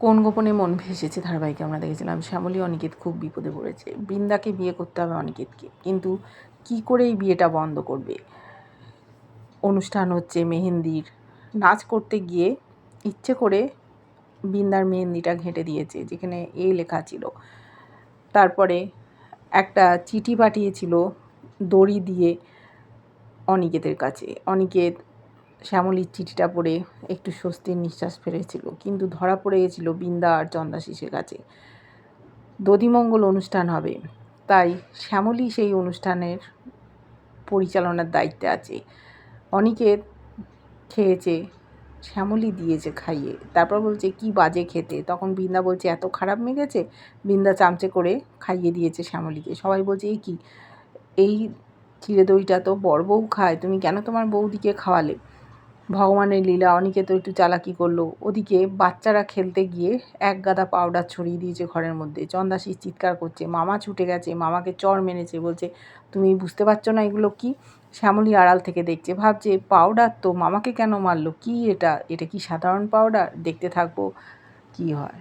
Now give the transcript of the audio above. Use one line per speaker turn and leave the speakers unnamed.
কোন গোপনে মন ভেসেছে ধারাবাহিকে আমরা দেখেছিলাম? শ্যামলী অনিকেত খুব বিপদে পড়েছে। বৃন্দাকে বিয়ে করতে হবে অনিকেতকে। কিন্তু কি করে এই বিয়েটা বন্ধ করবে? অনুষ্ঠান হচ্ছে মেহেন্দির। নাচ করতে গিয়ে ইচ্ছে করে বৃন্দার মেহেন্দিটা ঘেঁটে দিয়েছে, যেখানে এ লেখা ছিল। তারপরে একটা চিঠি পাঠিয়েছিল দড়ি দিয়ে অনিকেতের কাছে। অনিকেত শ্যামলীর চিঠিটা পড়ে একটু স্বস্তির নিঃশ্বাস ফেলেছিল, কিন্তু ধরা পড়ে গেছিল বৃন্দা আর চন্দাশিসের কাছে। দধিমঙ্গল অনুষ্ঠান হবে, তাই শ্যামলী সেই অনুষ্ঠানের পরিচালনার দায়িত্বে আছে। অনিকেত খেয়েছে, শ্যামলী দিয়েছে খাইয়ে। তারপর বলছে, কি বাজে খেতে? তখন বৃন্দা বলছে, এত খারাপ মেগেছে? বৃন্দা চামচে করে খাইয়ে দিয়েছে শ্যামলীকে। সবাই বলছে এই কি? এই চিড়ে দইটা তো বড় বউ খায়, তুমি কেন তোমার বৌদিকে খাওয়ালে? ভগবানের লীলা, অনেকে তো একটু চালাকি করল। ওদিকে বাচ্চারা খেলতে গিয়ে এক গাদা পাউডার ছড়িয়ে দিয়েছে ঘরের মধ্যে। চন্দাসি চিৎকার করছে, মামা ছুটে গেছে, মামাকে চর মেনেছে বলছে, তুমি বুঝতে পারছ না এগুলো কি? শ্যামলী আড়াল থেকে দেখছে, ভাবছে পাউডার তো মামাকে কেন মারলো? কি এটা? এটা কি সাধারণ পাউডার? দেখতে থাকব কি হয়?